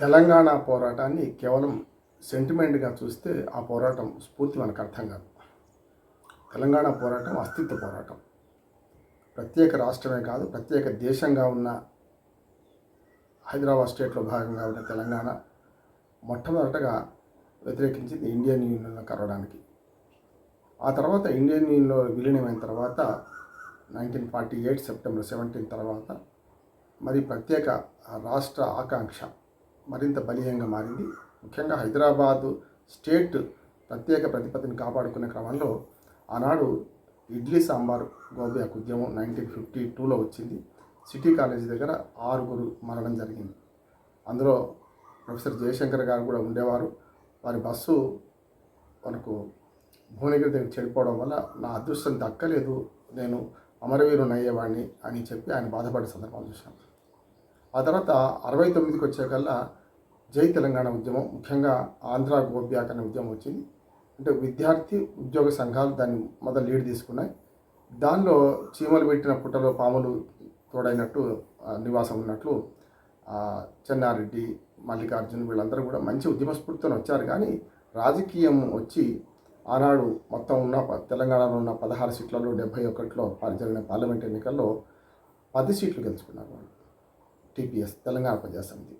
తెలంగాణ పోరాటాన్ని కేవలం సెంటిమెంట్గా చూస్తే ఆ పోరాటం స్ఫూర్తి మనకు అర్థం కాదు. తెలంగాణ పోరాటం అస్తిత్వ పోరాటం. ప్రత్యేక రాష్ట్రమే కాదు ప్రత్యేక దేశంగా ఉన్న హైదరాబాద్ స్టేట్లో భాగంగా ఉన్న తెలంగాణ మొట్టమొదటగా వ్యతిరేకించింది ఇండియన్ యూనియన్లో కలవడానికి. ఆ తర్వాత ఇండియన్ యూనియన్లో విలీనమైన తర్వాత nineteen forty eight September seventeen తర్వాత మరి ప్రత్యేక రాష్ట్ర ఆకాంక్ష మరింత బలీయంగా మారింది. ముఖ్యంగా హైదరాబాదు స్టేట్ ప్రత్యేక ప్రతిపత్తిని కాపాడుకునే క్రమంలో ఆనాడు ఇడ్లీ సాంబార్ గోబియాకు ఉద్యమం నైన్టీన్ ఫిఫ్టీ టూలో వచ్చింది. సిటీ కాలేజీ దగ్గర ఆరుగురు మరణం జరిగింది. అందులో ప్రొఫెసర్ జయశంకర్ గారు కూడా ఉండేవారు. వారి బస్సు మనకు భువనగిరి దగ్గర చెడిపోవడం వల్ల నా అదృష్టం దక్కలేదు. నేను అమరవీరుని అయ్యేవాడిని అని చెప్పి ఆయన బాధపడే సందర్భాలు చూశాను. ఆ తర్వాత అరవై తొమ్మిదికి వచ్చేకల్లా జై తెలంగాణ ఉద్యమం ముఖ్యంగా ఆంధ్ర గోబ్యాక్ అనే ఉద్యమం వచ్చింది. అంటే విద్యార్థి ఉద్యోగ సంఘాలు దాన్ని మొదలు లీడ్ తీసుకున్నాయి. దానిలో చీమలు పెట్టిన పుట్టలో పాములు తోడైనట్టు నివాసం ఉన్నట్లు చెన్నారెడ్డి మల్లికార్జున్ వీళ్ళందరూ కూడా మంచి ఉద్యమ స్ఫూర్తితో వచ్చారు. కానీ రాజకీయం వచ్చి ఆనాడు మొత్తం ఉన్న తెలంగాణలో ఉన్న పదహారు సీట్లలో డెబ్బై ఒకటిలో జరిగిన పార్లమెంట్ ఎన్నికల్లో పది సీట్లు గెలుచుకున్నారు వాళ్ళు. టీపీఎస్ తెలంగాణ ప్రజాసమితి.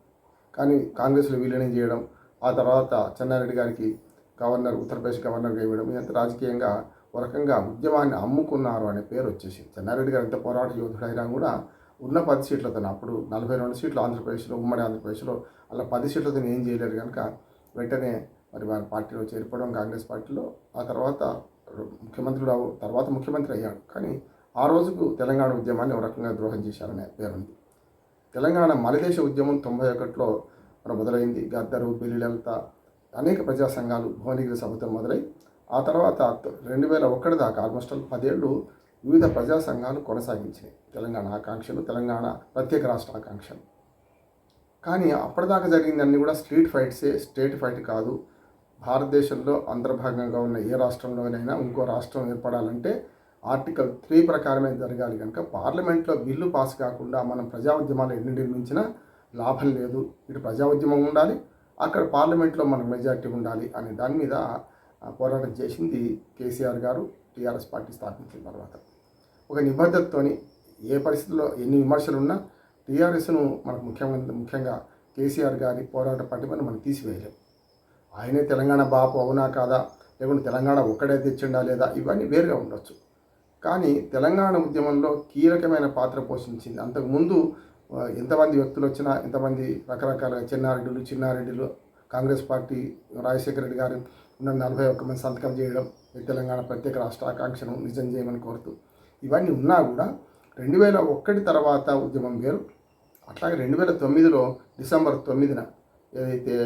కానీ కాంగ్రెస్లో విలీనం చేయడం? ఆ తర్వాత చెన్నారెడ్డి గారికి గవర్నర్ ఉత్తరప్రదేశ్ గవర్నర్గా ఇవ్వడం ఇంత రాజకీయంగా ఒక రకంగా ఉద్యమాన్ని అమ్ముకున్నారు అనే పేరు వచ్చేసింది. చెన్నారెడ్డి గారు ఎంత పోరాట యోధుడైనా కూడా ఉన్న పది సీట్లతో అప్పుడు నలభై రెండు సీట్లు ఆంధ్రప్రదేశ్లో ఉమ్మడి ఆంధ్రప్రదేశ్లో అలా పది సీట్లతో ఏం చేయలేరు కనుక వెంటనే మరి వారి పార్టీలో చేరిపోవడం కాంగ్రెస్ పార్టీలో. ఆ తర్వాత ముఖ్యమంత్రుడు తర్వాత ముఖ్యమంత్రి అయ్యాడు. కానీ ఆ రోజుకు తెలంగాణ ఉద్యమాన్ని ఒక రకంగా ద్రోహం చేశారనే పేరుంది తెలంగాణ మలదేశ ఉద్యమం తొంభై ఒకటిలో మొదలైంది. గద్దరు బెల్లిలలిత అనేక ప్రజా సంఘాలు భువనగిరి సభతో మొదలై ఆ తర్వాత రెండు వేల ఒకటి దాకా ఆల్మోస్ట్ పదేళ్ళు వివిధ ప్రజా సంఘాలు కొనసాగించినాయి. తెలంగాణ ఆకాంక్షలు తెలంగాణ ప్రత్యేక రాష్ట్ర ఆకాంక్షలు. కానీ అప్పటిదాకా జరిగిందన్నీ కూడా స్ట్రీట్ ఫైట్సే. స్టేట్ ఫైట్ కాదు భారతదేశంలో అంతర్భాగంగా ఉన్న ఏ రాష్ట్రంలోనైనా ఇంకో రాష్ట్రం ఏర్పడాలంటే ఆర్టికల్ త్రీ ప్రకారమే జరగాలి కనుక పార్లమెంట్లో బిల్లు పాస్ కాకుండా మనం ప్రజా ఉద్యమాలు ఎన్ని నిర్మించినా లాభం లేదు. ఇటు ప్రజా ఉద్యమం ఉండాలి అక్కడ పార్లమెంట్లో మనకు మెజార్టీ ఉండాలి అనే దాని మీద పోరాటం చేసింది కేసీఆర్ గారు టీఆర్ఎస్ పార్టీ స్థాపించిన తర్వాత. ఒక నిబద్ధతతోని ఏ పరిస్థితుల్లో ఎన్ని విమర్శలు ఉన్నా టీఆర్ఎస్ను మనకు ముఖ్యమంత్రి ముఖ్యంగా కేసీఆర్ గారి పోరాట పట్టిమని మనం తీసివేయలేం. ఆయనే తెలంగాణ బాపు అవునా కాదా? లేకుంటే తెలంగాణ ఒక్కడే తెచ్చిండా లేదా? ఇవన్నీ వేరుగా ఉండొచ్చు. కానీ తెలంగాణ ఉద్యమంలో కీలకమైన పాత్ర పోషించింది. అంతకుముందు ఎంతమంది వ్యక్తులు వచ్చినా ఎంతమంది రకరకాల చిన్నారెడ్డిలు చిన్నారెడ్డిలు కాంగ్రెస్ పార్టీ రాజశేఖర రెడ్డి గారు ఉన్న నలభై ఒక్క మంది సంతకం చేయడం ఈ తెలంగాణ ప్రత్యేక రాష్ట్ర ఆకాంక్షను నిజం చేయమని కోరుతూ ఇవన్నీ ఉన్నా కూడా రెండు వేల ఒకటి తర్వాత ఉద్యమం వేరు. అట్లాగే రెండు వేల తొమ్మిదిలో డిసెంబర్ తొమ్మిదిన ఏదైతే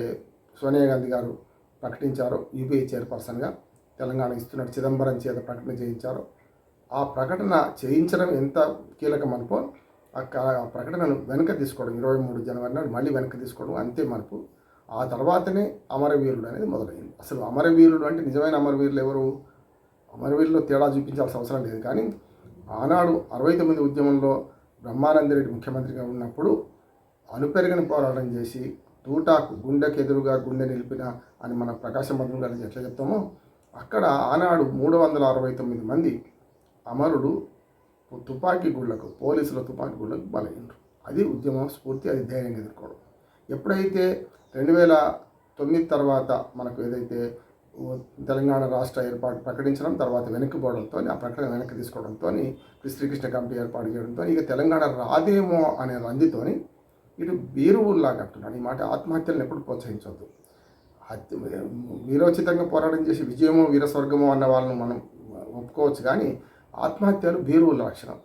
సోనియా గాంధీ గారు ప్రకటించారో యూపీఐ చైర్పర్సన్గా తెలంగాణ ఇస్తున్నట్టు చిదంబరం చేత ప్రకటన చేయించారో ఆ ప్రకటన చేయించడం ఎంత కీలకం అనుకో ఆ ప్రకటనను వెనక తీసుకోవడం ఇరవై మూడు జనవరి నాడు మళ్ళీ వెనక తీసుకోవడం అంతే మనకు ఆ తర్వాతనే అమరవీరుడు అనేది మొదలైంది. అసలు అమరవీరుడు అంటే నిజమైన అమరవీరులు ఎవరు? అమరవీరులో తేడా చూపించాల్సిన అవసరం లేదు. కానీ ఆనాడు అరవై తొమ్మిది ఉద్యమంలో బ్రహ్మానందరెడ్డి ముఖ్యమంత్రిగా ఉన్నప్పుడు అనుపెరగని పోరాటం చేసి తూటాకు గుండెకి ఎదురుగా గుండె నిలిపిన అని మన ప్రకాశం బంధువు గారు ఎట్లా చెప్తామో అక్కడ ఆనాడు మూడు వందల అరవై తొమ్మిది మంది అమరుడు తుపాకీ గుళ్ళకు పోలీసుల తుపాకీ గుళ్ళకు బలైనరు అది ఉద్యమం స్ఫూర్తి అది ధైర్యంగా ఎదుర్కోవడం. ఎప్పుడైతే రెండు వేల తొమ్మిది తర్వాత మనకు ఏదైతే తెలంగాణ రాష్ట్ర ఏర్పాటు ప్రకటించడం తర్వాత వెనక్కి ఆ ప్రకటన వెనక్కి తీసుకోవడంతో శ్రీకృష్ణ కమిటీ ఏర్పాటు చేయడంతో ఇక తెలంగాణ రాదేమో అనే రందితోని ఇటు బీరువుల్లాగా అంటున్నాడు ఈ మాట ఆత్మహత్యలను ఎప్పుడు ప్రోత్సహించవద్దు. హత్య వీరోచితంగా పోరాటం చేసి విజయమో వీరస్వర్గమో అన్న వాళ్ళను మనం ఒప్పుకోవచ్చు కానీ ఆత్మహత్యలు బీరువుల లక్షణం.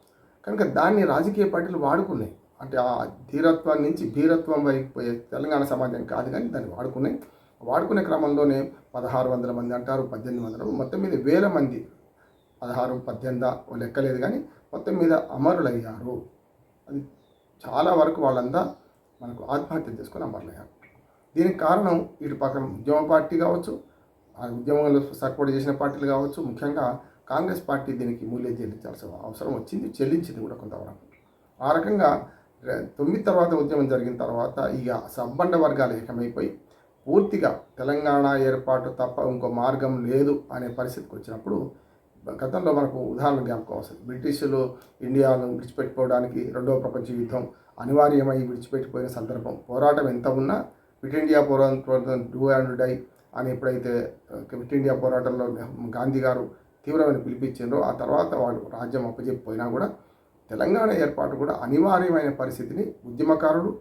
కనుక దాన్ని రాజకీయ పార్టీలు వాడుకున్నాయి. అంటే ఆ ధీరత్వం నుంచి భీరత్వం వైపు పోయే తెలంగాణ సమాజం కాదు కానీ దాన్ని వాడుకున్నాయి. వాడుకునే క్రమంలోనే పదహారు వందల మంది అంటారు పద్దెనిమిది వందలు మొత్తం మీద వేల మంది పదహారు పద్దెనిమిది ఓ లెక్కలేదు కానీ మొత్తం మీద అమరులయ్యారు. అది చాలా వరకు వాళ్ళంతా మనకు ఆత్మహత్య చేసుకుని అమరులయ్యారు. దీనికి కారణం ఇటు పక్కన ఉద్యమ పార్టీ కావచ్చు ఆ ఉద్యమంలో సపోర్ట్ చేసిన పార్టీలు కావచ్చు ముఖ్యంగా కాంగ్రెస్ పార్టీ దీనికి మూల్యం చెల్లించాల్సిన అవసరం వచ్చింది చెల్లించింది కూడా కొంతవరకు. ఆ రకంగా తొమ్మిది తర్వాత ఉద్యమం జరిగిన తర్వాత ఇక సబ్బండ వర్గాలు ఏకమైపోయి పూర్తిగా తెలంగాణ ఏర్పాటు తప్ప ఇంకో మార్గం లేదు అనే పరిస్థితికి వచ్చినప్పుడు గతంలో మనకు ఉదాహరణ జ్ఞాపకం వస్తుంది. బ్రిటిషులు ఇండియాను విడిచిపెట్టుకోవడానికి రెండవ ప్రపంచ యుద్ధం అనివార్యమై విడిచిపెట్టిపోయిన సందర్భం పోరాటం ఎంత ఉన్నా క్విట్ ఇండియా పోరాటం డూ అండ్ డై అని ఎప్పుడైతే విట్ క్విట్ ఇండియా పోరాటంలో గాంధీ గారు తీవ్రమైన పిలిపించారో ఆ తర్వాత వాళ్ళు రాజ్యం అప్పచెప్పిపోయినా కూడా తెలంగాణ ఏర్పాటు కూడా అనివార్యమైన పరిస్థితిని ఉద్యమకారులు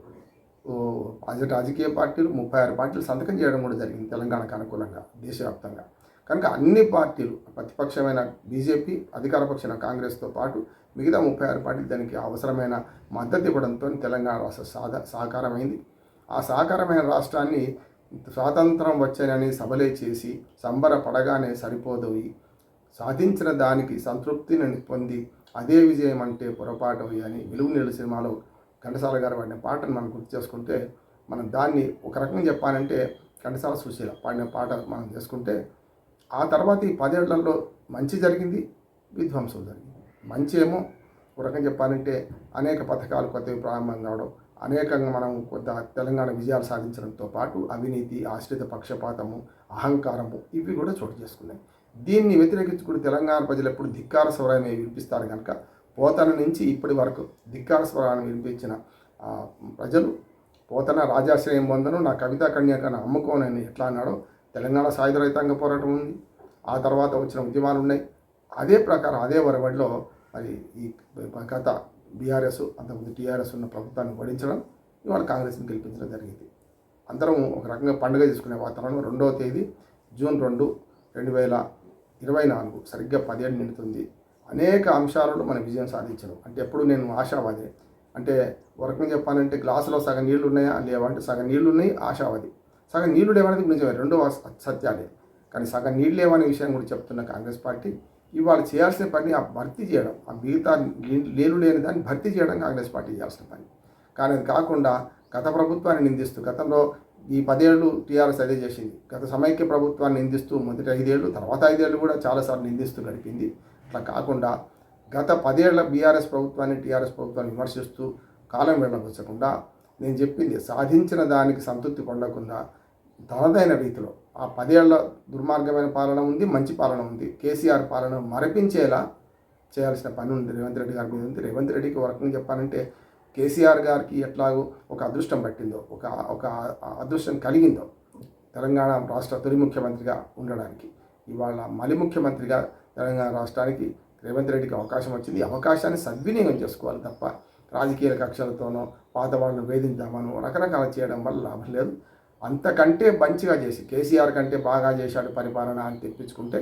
రాజకీయ పార్టీలు ముప్పై ఆరు పార్టీలు సంతకం చేయడం కూడా జరిగింది తెలంగాణకు అనుకూలంగా దేశవ్యాప్తంగా. కనుక అన్ని పార్టీలు ప్రతిపక్షమైన బీజేపీ అధికారపక్షమైన కాంగ్రెస్తో పాటు మిగతా ముప్పై ఆరు పార్టీలు దానికి అవసరమైన మద్దతు ఇవ్వడంతో తెలంగాణ రాష్ట్ర సాధ సహకారమైంది ఆ సహకారమైన రాష్ట్రాన్ని స్వాతంత్రం వచ్చానని సభలే చేసి సంబర పడగానే సరిపోదోయి సాధించిన దానికి సంతృప్తిని పొంది అదే విజయం అంటే పొరపాటు అని విలువ నీళ్ళు సినిమాలో ఘంటసాల గారు పాడిన పాటను మనం గుర్తు చేసుకుంటే మనం దాన్ని ఒక రకంగా చెప్పాలంటే ఘంటసాల సుశీల పాడిన పాట మనం చేసుకుంటే ఆ తర్వాత ఈ పదేళ్ళలో మంచి జరిగింది విధ్వంసం జరిగింది. మంచి ఏమో ఒక రకంగా చెప్పాలంటే అనేక పథకాలు కొత్తవి ప్రారంభం కావడం అనేకంగా మనం కొంత తెలంగాణ విజయాలు సాధించడంతో పాటు అవినీతి ఆశ్రిత పక్షపాతము అహంకారము ఇవి కూడా చోటు చేసుకున్నాయి. దీన్ని వ్యతిరేకించుకుని తెలంగాణ ప్రజలు ఎప్పుడు ధిక్కార స్వరాన్ని వినిపిస్తారు కనుక పోతన నుంచి ఇప్పటి వరకు ధిక్కార స్వరాన్ని వినిపించిన ప్రజలు పోతన రాజాశ్రయం పొందను నా కవితా కన్యాకను అమ్ముకోనని ఎట్లా అన్నాడో తెలంగాణ సాయుధ రైతాంగ పోరాటం ఉంది. ఆ తర్వాత వచ్చిన ఉద్యమాలు ఉన్నాయి. అదే ప్రకారం అదే వరవడిలో మరి ఈ గత బీఆర్ఎస్ అంతకుముందు టీఆర్ఎస్ ఉన్న ప్రభుత్వాన్ని ఓడించడం ఇవాళ కాంగ్రెస్ని గెలిపించడం జరిగింది. అందరం ఒక రకంగా పండుగ చేసుకునే వాతావరణం. రెండవ తేదీ జూన్ రెండు రెండు వేల ఇరవై నాలుగు సరిగ్గా పదిహేడు నిండుతుంది. అనేక అంశాలలో మనం విజయం సాధించడం. అంటే ఎప్పుడు నేను ఆశావాది. అంటే వర్క్ని చెప్పాలంటే గ్లాసులో సగం నీళ్ళు ఉన్నాయా? లేవా? అంటే సగం నీళ్ళు ఉన్నాయి ఆశావాది. సగం నీళ్ళు లేవనేది నిజమే. రెండో సత్యాలే. కానీ సగం నీళ్ళు లేవనే విషయం కూడా చెప్తున్న కాంగ్రెస్ పార్టీ ఇవాళ చేయాల్సిన పని ఆ భర్తీ చేయడం. ఆ మిగతా నీ- నీళ్ళు లేని దాన్ని భర్తీ చేయడం కాంగ్రెస్ పార్టీ చేయాల్సిన పని. కానీ అది కాకుండా గత ప్రభుత్వాన్ని నిందిస్తూ గతంలో ఈ పదేళ్ళు టీఆర్ఎస్ అదే చేసింది. గత సమైక్య ప్రభుత్వాన్ని నిందిస్తూ మొదటి ఐదేళ్ళు తర్వాత ఐదేళ్ళు కూడా చాలాసార్లు నిందిస్తూ గడిపింది. అట్లా కాకుండా గత పదేళ్ళ బీఆర్ఎస్ ప్రభుత్వాన్ని టీఆర్ఎస్ ప్రభుత్వాన్ని విమర్శిస్తూ కాలం వెళ్ళవచ్చకుండా నేను చెప్పింది సాధించిన దానికి సంతృప్తి పొందకుండా తనదైన రీతిలో ఆ పదేళ్ళ దుర్మార్గమైన పాలన ఉంది మంచి పాలన ఉంది. కేసీఆర్ పాలన మరపించేలా చేయాల్సిన పని ఉంది. రేవంత్ రెడ్డి గారి మీద ఉంది. రేవంత్ రెడ్డికి ఒక చెప్పాలంటే కేసీఆర్ గారికి ఎట్లాగో ఒక అదృష్టం పట్టిందో ఒక ఒక అదృష్టం కలిగిందో తెలంగాణ రాష్ట్ర తొలి ముఖ్యమంత్రిగా ఉండడానికి ఇవాళ మలి ముఖ్యమంత్రిగా తెలంగాణ రాష్ట్రానికి రేవంత్ రెడ్డికి అవకాశం వచ్చింది. ఈ అవకాశాన్ని సద్వినియోగం చేసుకోవాలి తప్ప రాజకీయ కక్షలతోనో పాత వాళ్ళను వేధించామనో రకరకాల చేయడం వల్ల లాభం లేదు. అంతకంటే మంచిగా చేసి కేసీఆర్ కంటే బాగా చేశాడు పరిపాలన అని తెప్పించుకుంటే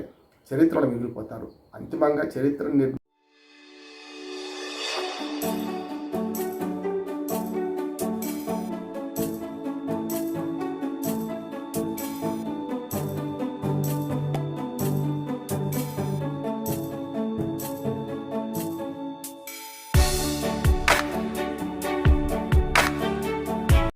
చరిత్రలో మిగిలిపోతారు. అంతిమంగా చరిత్ర